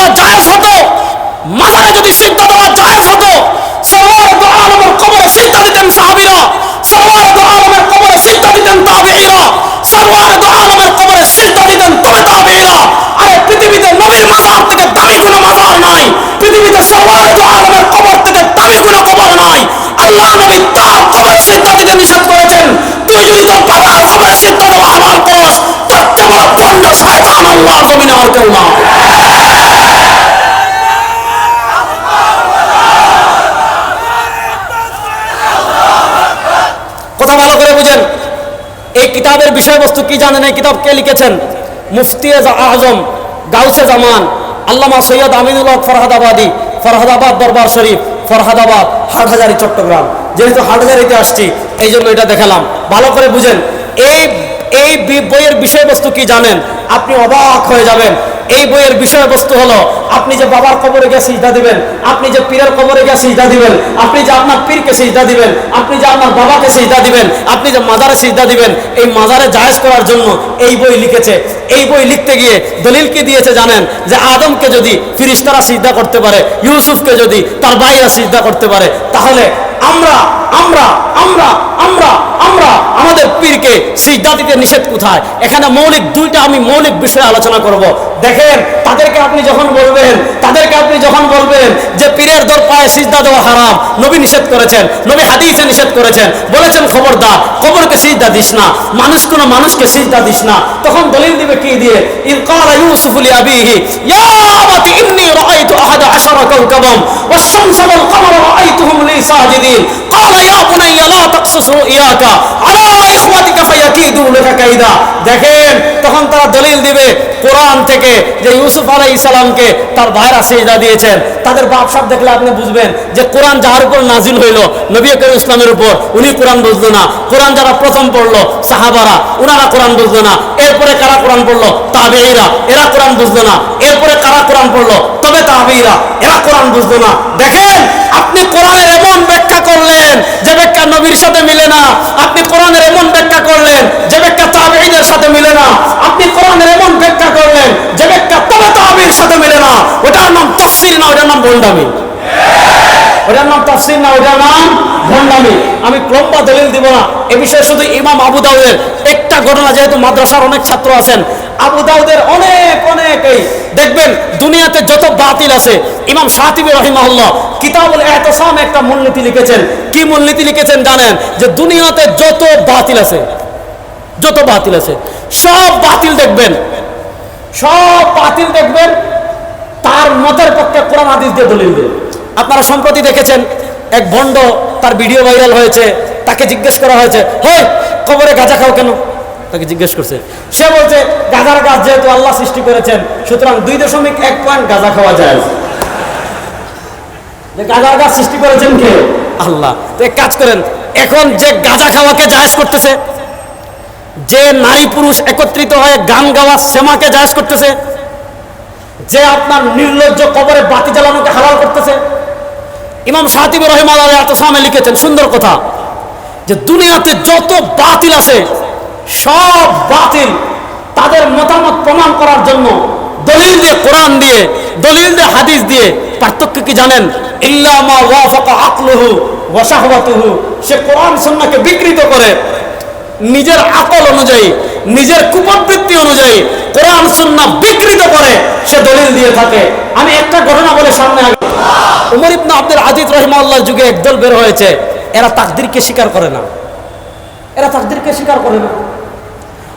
দেওয়া জায়েজ হতো মাজারে যদি সিজদা দেওয়া জায়েজ হতো সরওয়ার দু আলমের কবরে সিজদা দিতেন সাহাবীরা সরওয়ার দু আলমের কবরে সিজদা দিতেন তাবিঈরা সরওয়ার দু আলমের কবরে সিজদা দিতেন তবে তাবিঈরা। আরে, পৃথিবীতে নবীর মাজার থেকে দামি কোনো মাজার নাই, পৃথিবীতে সরওয়ার দু আলমের কবর থেকে দামি কোনো কবর নাই। আল্লাহ নবী তার কবরে সিজদা দিতে নিষেধ করেছেন তুই যদি তোর বাবার কবরে সিজদা দেওয়া হালাল করস তার কেবল পণ্য শয়তান আল্লাহর জমিনে আর কেউ না কথা ভালো করে বুঝেন এই কিতাবের বিষয়বস্তু কি জানেন এই কিতাব কে লিখেছেন? মুফতি আজম, গাউসে জামান, আল্লামা সৈয়দ আমিনুল্লাহ ফরহাদাবাদী, ফরহাদাবাদ দরবার শরীফ, ফরহাদাবাদ, হাটহাজারি, চট্টগ্রাম। যেহেতু হাটহাজারিতে আসছি এই জন্য এটা দেখালাম। ভালো করে বুঝেন, এই এই বইয়ের বিষয়বস্তু কি জানেন? আপনি অবাক হয়ে যাবেন। এই বইয়ের বিষয়বস্তু হলো, আপনি যে বাবার কবরে গিয়ে সিজদা দিবেন, আপনি যে পীরের কবরে গিয়ে সিজদা দিবেন, আপনি যে আপনার পীরকে সিজদা দিবেন, আপনি যে আপনার বাবাকে সিজদা দিবেন, আপনি যে মাজারে সিজদা দিবেন, এই মাজারে জায়েজ করার জন্য এই বই লিখেছে। এই বই লিখতে গিয়ে দলিল কি দিয়েছে জানেন? যে আদমকে যদি ফিরিস্তারা সিজদা করতে পারে, ইউসুফকে যদি তার ভাইরা সিজদা করতে পারে, তাহলে আমরা আমরা আমরা আমরা আমরা আমাদের পীরকে সিজদা দিতে নিষেধ কোথায় এখানে মৌলিক দুইটা আমি মৌলিক বিষয়ে আলোচনা করব দেখেন তাদেরকে আপনি যখন বলবেন তাদেরকে আপনি যখন বলবেন যে পীরের দর পায়ে সিজদা দেওয়া হারাম নবী নিষেধ করেছেন নবী হাদিসে নিষেধ করেছেন বলেছেন খবরদার কবরকে সিজদা দিস না মানুষ কোনো মানুষকে সিজদা দিস না তখন দলিল দিবে কি দিয়ে ইন ক্বালা ইউসুফু লিআবিহি ইয়া আবাতি ইন্নী রাআইতু আহাদা আশারা কাওকাবাম والشمس والقمر رأيتهم لي ساجدين قال يا بني لا تقصص رؤياك على إخوتك কিন্তু উলাকা কাইদা দেখেন তখন তারা দলিল দিবে কোরআন থেকে যে ইউসুফ আলাই ইসলামকে তার ভাইরা সেজদা দিয়েছেন। তাদের বাপসাপ দেখলে আপনি বুঝবেন যে কোরআন যার উপর নাজিল হইল, নবী করিম ইসলামের উপর, উনি কোরআন বুঝলো না। কোরআন যারা প্রথম পড়ল, সাহাবারা, উনারা কোরআন বুঝলো না। এরপরে কারা কোরআন পড়ল? তাবেইরা এরা কোরআন বুঝলো না। এরপরে কারা কোরআন পড়ল? তবে তাবেইরা এরা কোরআন বুঝলো না। দেখেন, আপনি কোরআনের এমন ব্যাখ্যা করলেন, যে ব্যাখ্যা নবীর সাথে মিলে না। আপনি কোরআনের এমন ব্যাখ্যা করলেন, যে ব্যাখ্যা সাথে মিলে না। আপনি কোরআনের এমন ব্যাখ্যা করলেন যে ব্যাখ্যা তবে তাবেঈর সাথে মিলে না। ওটার নাম তাফসীর না, ওটার নাম ভণ্ডামি। ওটার নাম তাফসীর না, ওটার নাম ভণ্ডামি। আমি লম্বা দলিল দিব না। এ বিষয়ে শুধু ইমাম আবু দাউদের একটা ঘটনা, যেহেতু মাদ্রাসার অনেক ছাত্র আছেন, আবু দাউদের অনেক অনেক এই, দেখবেন দুনিয়াতে যত বাতিল আছে, ইমাম সাতিবি রহিমাহুল্লাহ কিতাবুল এহতসাম একটা মূলনীতি লিখেছেন। কি মূলনীতি লিখেছেন জানেন? যে দুনিয়াতে যত বাতিল আছে যত বাতিল আছে সব বাতিল দেখবেন। সব বাতিল দেখবেন তার মতের পক্ষে কোরআন হাদিস দিয়ে দলিল দেয় আপনারা সম্প্রতি দেখেছেন এক ভণ্ড তার ভিডিও ভাইরাল হয়েছে তাকে জিজ্ঞেস করা হয়েছে হয় কবরে গাঁজা খাও কেন? তাকে জিজ্ঞেস করছে। সে বলছে গাঁজার গাছ যেহেতু আল্লাহ সৃষ্টি করেছেন সুতরাং দুই দশমিক এক পয়েন্ট গাঁজা খাওয়া যায়। যে গাঁজার গাছ সৃষ্টি করেছেন কে? আল্লাহ। তো এক কাজ করেন এখন যে গাঁজা খাওয়াকে জায়েজ করতেছে যে নারী পুরুষ একত্রিত হয়ে গান গাওয়া সেমাকে জায়েজ করতেছে, যে আপনার নির্লজ্জ কবরে বাতি জ্বালানোকে হালাল করতেছে, ইমাম সাহাতিব রহিমাল আতসামে লিখেছেন, সুন্দর কথা, যে দুনিয়াতে যত বাতিল আছে, সব বাতিল। তাদের মতামত প্রমাণ করার জন্য দলিল দিয়ে কোরআন দিয়ে, দলিল দিয়ে হাদিস দিয়ে পার্থক্য কি জানেন? ইল্লামা ওয়াফাকা আকলুহু ওয়াসাহবাতুহু সে কোরআন সুন্নাহকে বিকৃত করে নিজের আকল অনুযায়ী, নিজের কুপবৃত্তি অনুযায়ী কোরআন, সুন্নাহ বিকৃত করে সে দলিল দিয়ে থাকে। আমি একটা ঘটনা বলে সামনে আগে উমর ইবনে আব্দুল আজিজ রহিমাল্লাহ যুগে একদল বের হয়েছে, এরা তাকদিরকে স্বীকার করে না। এরা তাকদিরকে স্বীকার করে না।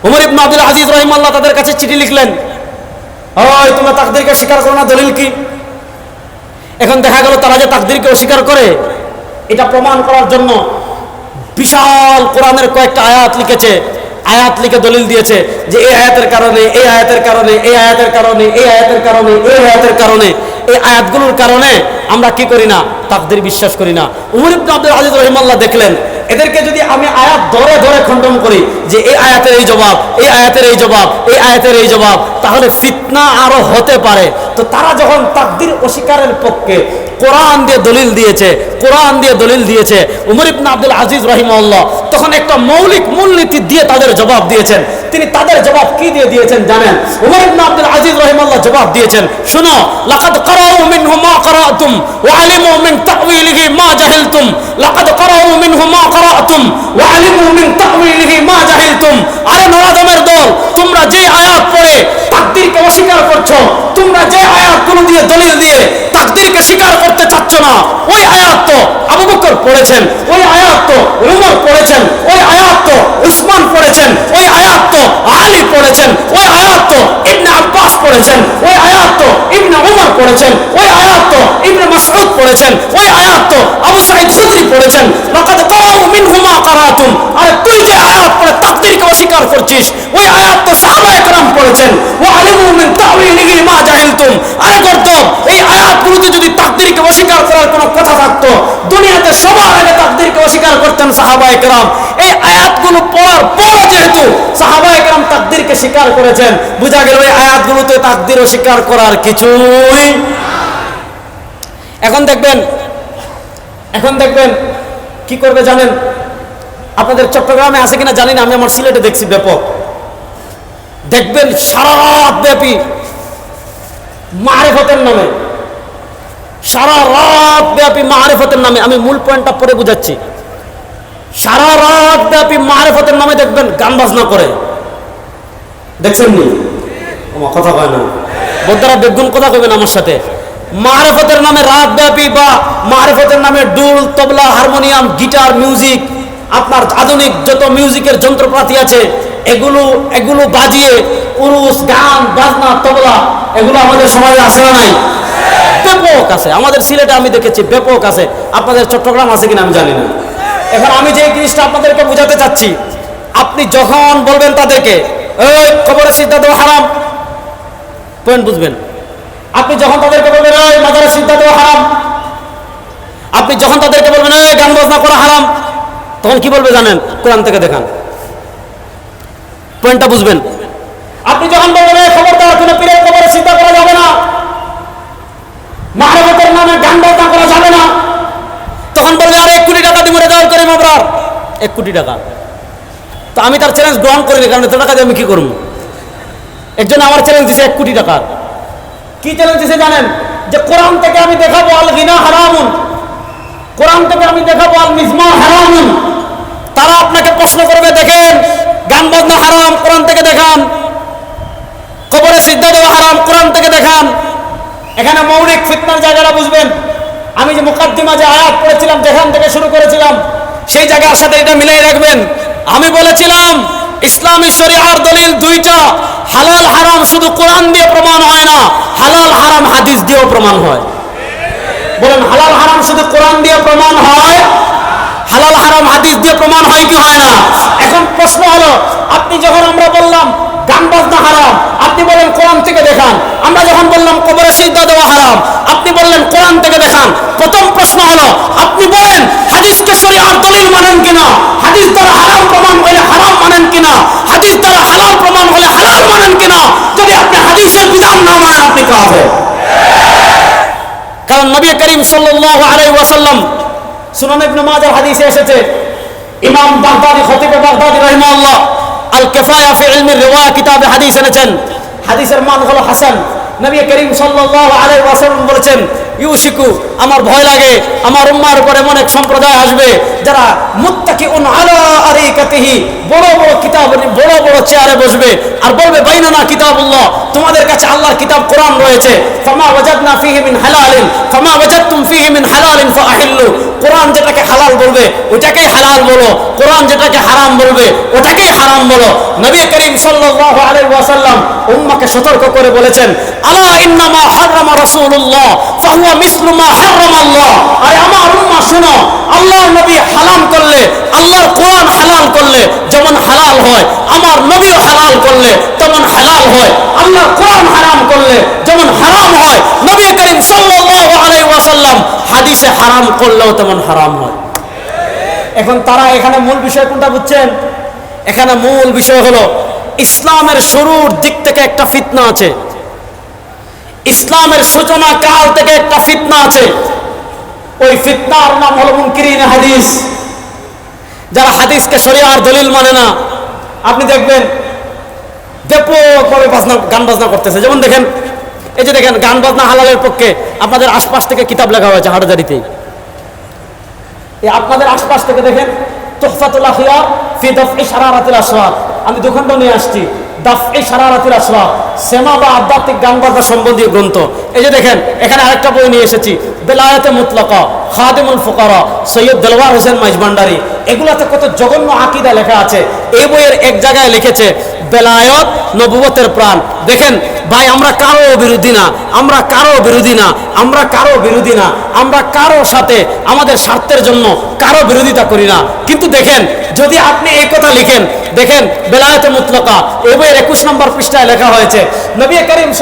উমর ইবনে আব্দুল আজিজ রহিমাল্লাহ তাদের কাছে চিঠি লিখলেন, ওই, তোমরা তাকদিরকে স্বীকার করো না, দলিল কি? এখন দেখা গেল তারা যে তাকদিরকে অস্বীকার করে, এটা প্রমাণ করার জন্য বিশাল কোরআনের কয়েকটা আয়াত লিখেছে। আয়াত লিখে দলিল দিয়েছে যে, এই আয়াতের কারণে, এই আয়াতের কারণে, এই আয়াতের কারণে, এই আয়াতের কারণে, এই আয়াতের কারণে, এই আয়াতগুলোর কারণে আমরা কি করি না? তাকদের বিশ্বাস করি না। উমর ইবনে আব্দুল আজিজ রহিমাল্লাহ দেখলেন, এদেরকে যদি আমি আয়াত ধরে ধরে খণ্ডন করি যে, এই আয়াতের এই জবাব, এই আয়াতের এই জবাব, এই আয়াতের এই জবাব, তাহলে ফিতনা আরও হতে পারে। তো তারা যখন তাকদির অস্বীকারের পক্ষে কোরআন দিয়ে দলিল দিয়েছে, কোরআন দিয়ে দলিল দিয়েছে। উমর ইবনে আব্দুল আজিজ রহিমাল্লাহ তখন একটা মৌলিক মূলনীতি দিয়ে তাদের জবাব দিয়েছেন। তিনি তাদের জবাব কি দিয়ে দিয়েছেন জানেন? উমর ইবনে আব্দুল আজিজ রহিমাল্লাহ জবাব দিয়েছেন, শুনো, লাকাদ করাউ মিনহু মা করাতুম ওয়া আলিমু মিন তাওয়িলিহি মা জাহিলতুম। লাকাদ করাউ মিনহু মা করাতুম ওয়া আলিমু মিন তাওয়িলিহি মা জাহিলতুম। আরে নরাদমের দল, তোমরা যে আয়াত পড়ে তাকদীরকে অস্বীকার করছ, তোমরা যে আয়াতগুলো দিয়ে দলিল দিয়ে তাকদীরকে স্বীকার করতে চাচ্ছ না। ওই আয়াত তো আবু বকর পড়েছেন, ওই আয়াত তো উমর পড়েছেন, ওই আয়াত তো উসমান পড়েছেন, ওই আয়াত তো আলী পড়েছেন, ওই আয়াত তো ইবনে আব্বাস পড়েছেন, ওই আয়াত তো ইবনে উমর পড়েছেন, ওই আয়াত তো ইবনে মাসউদ পড়েছেন, ওই আয়াত তো আবু সাঈদ খুদরি পড়েছেন। লাকাদ কারাউ মিনহুমা কারাতুম আর তুই যে আয়াত পড়ে তাকদীরকে অস্বীকার করছিস, ওই আয়াত তো সাহাবায়ে কেরাম পড়েছেন। ওয়া আলিমু মিন তাওয়িলিহি মা জাহিলতুম। আরে গর্দব এই আয়াতগুলোতে যদি তাকদীরকে অস্বীকার করার কোনো কথা থাকতো। দুনিয়াতে সবার আগে তাকদীরকে অস্বীকার করতেন সাহাবায়ে কেরাম। এই আয়াতগুলো পড়ার পর যেহেতু সাহাবায়ে কেরাম তাকদীরকে স্বীকার করেছেন, বোঝা গেল এই আয়াতগুলোতে তাকদীর অস্বীকার করার কিছুই এখন দেখবেন এখন দেখবেন, কি করবে জানেন? আপনাদের চট্টগ্রামে আছে কিনা জানি না, আমি আমার সিলেটে দেখছি ব্যাপক। দেখবেন সারা রাত ব্যাপী মারেফতের নামে সারা রাত ব্যাপী মারেফতের নামে, আমি মূল পয়েন্টটা পরে বুঝাচ্ছি। সারা রাত ব্যাপী মারেফতের নামে দেখবেন গান বাজনা করে। দেখছেন নি? আমার কথা কয় না। বোদ্ধারা বেগুন কথা কবেন আমার সাথে। মারেফতের নামে রাত ব্যাপী বা মারেফতের নামে ডুল, তবলা, হারমোনিয়াম, গিটার মিউজিক আপনার আধুনিক যত মিউজিকের যন্ত্রপাতি আছে, এগুলো এগুলো বাজিয়ে, উরুস, গান, বাজনা, তবলা, এগুলো আমাদের সমাজে আসে না নাই? ব্যাপক আছে। আমাদের সিলেটে আমি দেখেছি ব্যাপক আছে। আপনাদের চট্টগ্রাম আছে কিনা আমি জানি না। এখন আমি যে জিনিসটা আপনাদেরকে বোঝাতে চাচ্ছি, আপনি যখন বলবেন তাদেরকে ওই খবরে সিদ্ধা হারাম। পয়েন্ট বুঝবেন? আপনি যখন তাদেরকে বলবেন ওই মাজারে সিদ্ধা হারাম। আপনি যখন তাদেরকে বলবেন ওই গান বাজনা করা হারাম। তখন কি বলবে জানেন? কোরআন থেকে দেখান। পয়েন্টটা বুঝবেন। আপনি যখন বলবেন, এই, খবরদার, কোনো পীরের খবরে চিন্তা করা যাবে না। মানবতের নামে গান বাজনা করা যাবে না। তখন বলবে, আরে, এক কোটি টাকা দিব রেজাল্ট করি মাবরার এক কোটি টাকা। তো আমি তার চ্যালেঞ্জ গ্রহণ করিনি, কারণ এত টাকা দিয়ে আমি কী করব? একজন আমার চ্যালেঞ্জ দিছে এক কোটি টাকা। কি চ্যালেঞ্জ দিছে জানেন? যে কোরআন থেকে আমি দেখাবো, আল গিনা হারামুন। কোরআন থেকে আমি দেখাবো, আল মিজমা হারামুন। তারা আপনাকে প্রশ্ন করবে, দেখেন, গান বাজনা হারাম, কোরআন থেকে দেখান। কবরে সিদ্ধা দেওয়া হারাম, কোরআন থেকে দেখান। এখানে মৌলিক ফিতনার জায়গাটা বুঝবেন। আমি যে মুকাদ্দিমা, যে আয়াত পড়েছিলাম, যেখান থেকে শুরু করেছিলাম, সেই জায়গার সাথে এটা মিলাই রাখবেন। আমি বলেছিলাম, ইসলামী শরিয়ার দলিল দুইটা। হালাল, হারাম শুধু কোরআন দিয়ে প্রমাণ হয় না, হালাল, হারাম হাদিস দিয়েও প্রমাণ হয়। বলেন, হালাল, হারাম শুধু কোরআন দিয়ে প্রমাণ হয়? হালাল, হারাম হাদিস দিয়ে প্রমাণ হয় কি হয় না? এখন প্রশ্ন হলো, আপনি যখন আমরা বললাম গান বাজনা হারাম। আপনি বলেন কোরআন থেকে দেখান। আমরা যখন বললাম কবরে সিদ্ধা দেওয়া হারাম, আপনি বললেন কোরআন থেকে দেখান। প্রথম প্রশ্ন হলো, আপনি বলেন হাদিসকে শরীয়ত দলিল মানেন কিনা? হাদিস দ্বারা হারাম প্রমাণ হলে হারাম মানেন কিনা? হাদিস দ্বারা হালাল প্রমাণ হলে হালাল মানেন কিনা? যদি আপনি হাদিসের বিধান না মানেন, আপনি কাফের। কারণ নবী করিম সাল্লাল্লাহু আলাইহি ওয়াসাল্লাম সুনান ইবনে মাজাহ হাদিসে এসেছে, ইমাম বাগদাদি খতিব বাগদাদি রাহিমাহুল্লাহ আল কেফায়া ফি ইলমি রিওয়ায়া, কিতাবে হাদিস এনেছেন। হাদিসের মান হলো হাসান। নবী করিম সাল্লাল্লাহু আলাইহি ওয়াসাল্লাম বলেছেন, ইউশিকু, আমার ভয় লাগে, আমার উম্মার উপর এমন এক সম্প্রদায় আসবে যারা মুত্তাকিউন আলা সতর্ক করে বলেছেন আল্লাহ আমার শুনো নবী করলে হালাল হয়। আমার নবীও হালাল করলে তেমন হালাল হয়, আল্লাহর কোরআন হারাম করলে যেমন হারাম হয়, নবী করিম ওয়াসাল্লাম হাদিসে হারাম করলেও তেমন হারাম হয়। এখন তারা এখানে মূল বিষয় কোনটা বুঝছেন? এখানে মূল বিষয় হলো, ইসলামের শুরুর দিক থেকে একটা ফিতনা আছে। ইসলামের সূচনা কাল থেকে একটা ফিতনা আছে। ওই ফিতনার নাম হলো মুনকিরিন হাদিস। যারা হাদিসকে শরিয়ার দলিল মানে না আপনি দেখবেন ব্যাপকভাবে বাজনা, গান বাজনা করতেছে। যেমন দেখেন, এই যে দেখেন, গান বাজনা হালালের পক্ষে আপনাদের আশপাশ থেকে কিতাব লেখা হয়েছে হাটাজারিতে এই আপনাদের আশপাশ থেকে দেখেন তোফাতুল্লাহ আমি দুখণ্ড নিয়ে আসছি। দফই শারারাতিল আসওয়াত সেমা বা আধ্যাত্মিক গান বাজনা সম্বন্ধীয় গ্রন্থ। এই যে দেখেন, এখানে আরেকটা বই নিয়ে এসেছি, বেলায়েতে মুতলাকা, খাদিমুল ফুকারা, সৈয়দ দেলওয়ার হোসেন মাইজভান্ডারি এগুলাতে কত জঘন্য আকিদা লেখা আছে। এই বইয়ের এক জায়গায় লিখেছে, বেলায়ত নবুবতের প্রাণ। দেখেন, ভাই, আমরা কারও বিরোধী না, আমরা কারও বিরোধী না, আমরা কারও বিরোধী না, আমরা কারও সাথে আমাদের স্বার্থের জন্য কারও বিরোধিতা করি না। কিন্তু দেখেন, যদি আপনি এই কথা লিখেন দেখেন বেলায়তে মুতলকা। এই বইয়ের একুশ নম্বর পৃষ্ঠায় লেখা হয়েছে, নবী করিম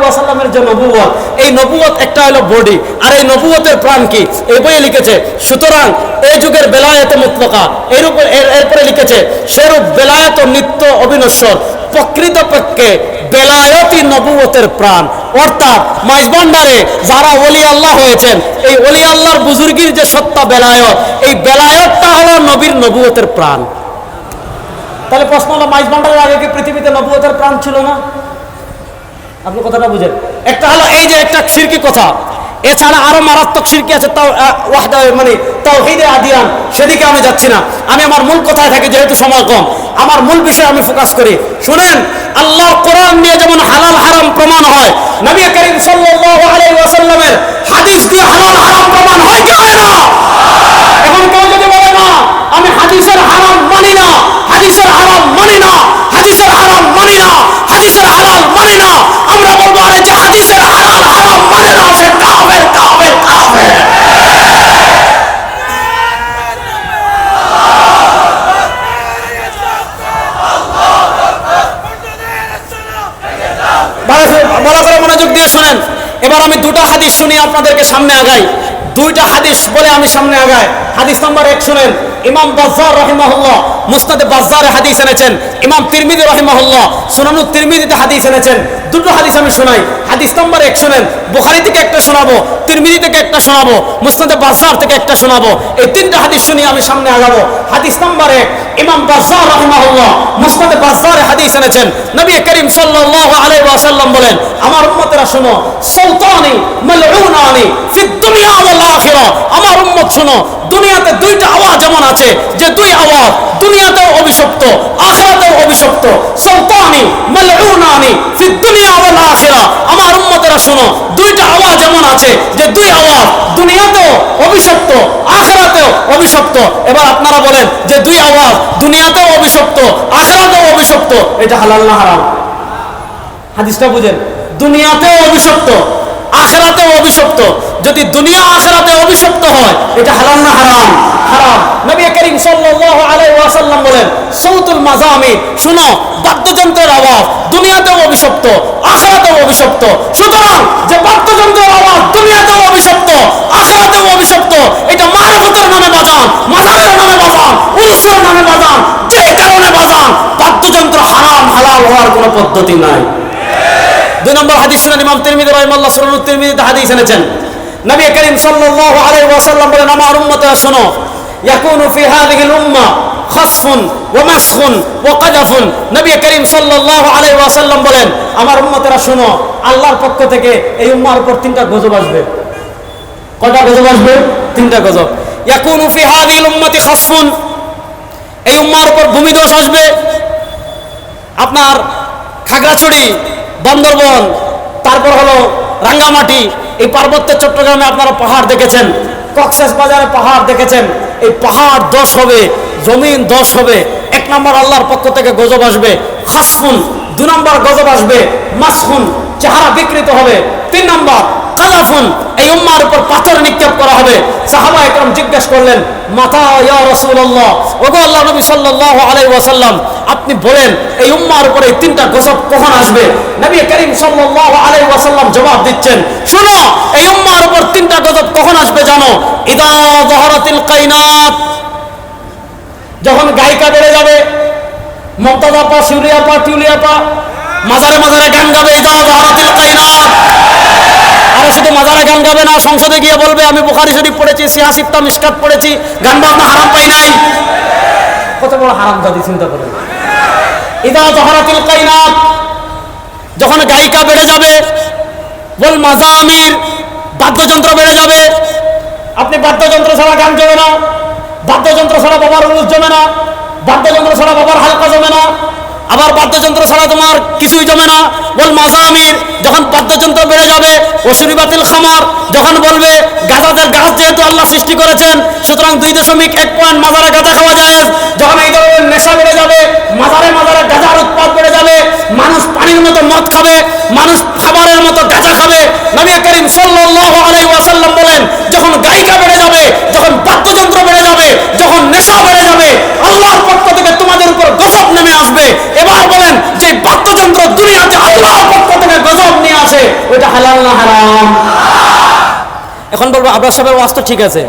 ওয়াসাল্লামের যে নবুয়ত এই নবুয়ত একটা হলো বডি, আর এই নবুয়তের প্রাণ কি? এই বইয়ে লিখেছে, সুতরাং এই যুগের বেলায়েতে মুতলকা। এর উপর এর- এরপরে লিখেছে, সেরূপ বেলায়েত নিত্য অবিনশ্বর, প্রকৃতপক্ষে বেলায়তি নবুয়তের প্রাণ। অর্থাৎ মাইজবান্ডারে যারা ওলি আল্লাহ হয়েছেন, এই অলি আল্লাহর বুজুর্গির যে সত্তা বেলায়ত, এই বেলায়তটা হলো নবীর নবুয়তের প্রাণ। তাহলে প্রশ্ন হলো মাইজবান্ডারের আগে কি পৃথিবীতে নবুয়তের প্রাণ ছিল না? আপনি কথাটা বুঝেন। একটা হলো এই যে একটা সিরকি কথা। এছাড়া আরও মারাত্মক সিরকি আছে তাও ওয়াহদা মানে তাও হিদে আদিয়ান। সেদিকে আমি যাচ্ছি না। আমি আমার মূল কথায় থাকি, যেহেতু সময় কম। আমার মূল বিষয়ে আমি ফোকাস করি। শুনেন আল্লাহ কোরআন নিয়ে যেমন হালাল হারাম প্রমাণ হয়, নবী করিম সাল্লাল্লাহু আলাইহি ওয়াসাল্লামের হাদিস দিয়ে হালাল হারাম প্রমাণ হয় কি হয় না? এখন কেউ যদি বলে না আমি হাদিসের হারাম মানি না। হাদিসের হারাম মানি না। হাদিসের হারাম মানি না। হাদিসের হালাল মানি না। আমরা বলব, আরে যে হাদিসের হালাল হারাম মানে না সে কাফের কাফের কাফের। করে মনোযোগ দিয়ে শুনেন। এবার আমি দুটো হাদিস শুনি আপনাদেরকে সামনে আগাই। দুইটা হাদিস বলে আমি সামনে আগাই। হাদিস নাম্বার এক, শুনেন। ইমাম বাজ্জার রহিমাহুল্লাহ, মুস্তাদে বাজ্জারে হাদিস এনেছেন, ইমাম তিরমিদি রহিমাহুল্লাহ সুনানু তিরমিদিতে হাদিস এনেছেন, দুটো হাদিস আমি শোনাই, হাদিস নাম্বার এক শুনেন, বুখারি থেকে একটা শোনাবো তিরমিদি থেকে একটা শোনাবো, মুস্তাদে বাজ্জার থেকে একটা শোনাবো, এই তিনটা হাদিস শুনি আমি সামনে আগাবো, হাদিস নাম্বার এক, ইমাম বাজ্জার রহিমাহুল্লাহ, মুস্তাদে বাজ্জারে হাদিস এনেছেন, নবী করিম সাল্লাল্লাহু আলাইহি ওয়াসাল্লাম বলেন, আমার উম্মতেরা শোনো, সুলতানি মালউনানি ফিদ দুনিয়া ওয়াল আখিরা, আমার উম্মত শোনো দুনিয়াতে দুইটা আওয়াজ এমন আছে, যে দুই আওয়াজ, দুনিয়াতেও অভিশপ্ত, আখিরাতেও অভিশপ্ত। সুলতানি, মালউনানি ফিদ দুনিয়া ওয়াল আখিরা। আমার উম্মতেরা শোনো, দুইটা আওয়াজ এমন আছে, যে দুই আওয়াজ, দুনিয়াতেও অভিশপ্ত, আখিরাতেও অভিশপ্ত। এবার আপনারা বলেন, যে দুই আওয়াজ, দুনিয়াতেও অভিশপ্ত, আখিরাতেও অভিশপ্ত, এটা হালাল না হারাম? হাদিসটা বুঝেন। দুনিয়াতেও অভিশপ্ত আখেরাতেও অভিশপ্ত। যদি দুনিয়া আখেরাতে অভিশপ্ত হয়, এটা হালাল না হারাম? হারাম। নবী করিম সাল্লাল্লাহু আলাইহি ওয়াসাল্লাম বলেন, সৌতুল মাজামি শুনো, বাদ্যযন্ত্রের আওয়াজ দুনিয়াতেও অভিশপ্ত, আখেরাতেও অভিশপ্ত। সুতরাং যে বাদ্যযন্ত্রের আওয়াজ দুনিয়াতেও অভিশপ্ত, আখেরাতেও অভিশপ্ত, এটা মারফতের নামে বাজান, মাজারের নামে বাজান উৎসের নামে বাজান, যে কারণে বাজান, বাদ্যযন্ত্র হারাম, হালাল হওয়ার কোনো পদ্ধতি নাই। দুই নম্বর হাদিস শুনেন ইমাম তিরমিজি রাহিমাহুল্লাহ সুনানুত তিরমিজিতে হাদিস এনেছেন। নবী করিম সাল্লাল্লাহু আলাইহি ওয়াসাল্লাম বলেন, আমার উম্মতরা শোনো, ইয়াকুনু ফি হাযিহি উম্মাহ খাসফুন ওয়া মাসখুন ওয়া কাযাফুন নবী করিম সাল্লাল্লাহু আলাইহি ওয়াসাল্লাম বলেন, আমার উম্মতরা, শোনো, আল্লাহর পক্ষ থেকে এই উম্মার উপর তিনটা গজব আসবে। কয়টা গজব আসবে? তিনটা গজব। ইয়াকুনু ফি হাযিহি উম্মতি খাসফুন। এই উম্মার উপর ভূমিদোষ আসবে। আপনার খাগড়াছড়ি বান্দরবন, তারপর হলো রাঙ্গামাটি, এই পার্বত্য চট্টগ্রামে আপনারা পাহাড় দেখেছেন, কক্সেস বাজারে পাহাড় দেখেছেন, এই পাহাড় দশ হবে, জমিন দশ হবে, এক নম্বর আল্লাহর পক্ষ থেকে গজব আসবে, খাসফুন, দু নম্বর গজব আসবে মাসখুন চেহারা বিকৃত হবে, তিন নম্বর কালাফুন এই উম্মার উপর পাথর নিক্ষেপ করা হবে। সাহাবা একরম জিজ্ঞেস করলেন মাথা ইয়া রাসূলুল্লাহ? ওগো আল্লাহ নবী সাল্লাল্লাহু আলাইহি ওয়াসাল্লাম আপনি বলেন, এই উম্মার উপরে এই তিনটা গজব কখন আসবে? নবী করিম সাল্লাল্লাহু আলাইহি ওয়াসাল্লাম জবাব দিচ্ছেন, শুনো, এই উম্মার উপর তিনটা গজব কখন আসবে জানো? ইদা যাহারাতিল কাইনাত। যখন গায়িকা বেড়ে যাবে, মমতাজ পা শিউলি পা টিউলি আপা মাজারে মাজারে গান গাবে, ইদা যাহারাতিল কাইনাত। আরে শুধু মাজারে গান গাবে না, সংসদে গিয়ে বলবে, আমি বুখারি শরীফ পড়েছি সিয়াসিত্তা মিসকাত পড়েছি, গান বাজনা হারাম পাই নাই। কত বড় হারাম জাতি চিন্তা করেন। যখন গায়িকা বেড়ে যাবে বল মাজামির, বাদ্যযন্ত্র বেড়ে যাবে। আপনি বাদ্যযন্ত্র ছাড়া গান জমে না, বাদ্যযন্ত্র ছাড়া বাবার রুজ জমে না, বাদ্যযন্ত্র ছাড়া বাবার হালকা জমে না, আবার বাদ্যযন্ত্র ছাড়া তোমার কিছুই জমে না। বল মাজা মাজামির, যখন বাদ্যযন্ত্র বেড়ে যাবে অসুরি বাতিল খামার, যখন বলবে গাজাদের গাছ যেহেতু আল্লাহ সৃষ্টি করেছেন, সুতরাং দুই দশমিক এক পয়েন্ট মাজারে গাঁজা খাওয়া যায় যখন এই ধরনের নেশা বেড়ে যাবে মাজারে মাজারে গাঁজার উৎপাদ বেড়ে যাবে মানুষ পানির মতো মদ খাবে মানুষ খাবারের মতো গাঁজা খাবে নবী করিম সাল্লাল্লাহু আলাইহি ওয়াসাল্লাম বলেন, যখন গায়িকা বেড়ে যাবে, যখন বাদ্যযন্ত্র বেড়ে যাবে, যখন নেশা বেড়ে যাবে, আল্লাহর পক্ষ থেকে তোমাদের উপর গজব নেমে আসবে। এবার বলেন, যে বাদ্যযন্ত্র দুনিয়াতে আল্লাহর পক্ষ থেকে গজব নিয়ে আসে ওইটা হালাল না হারাম? এখন বলব আব্রাস সাহেবের ওয়াজ তো ঠিক আছে।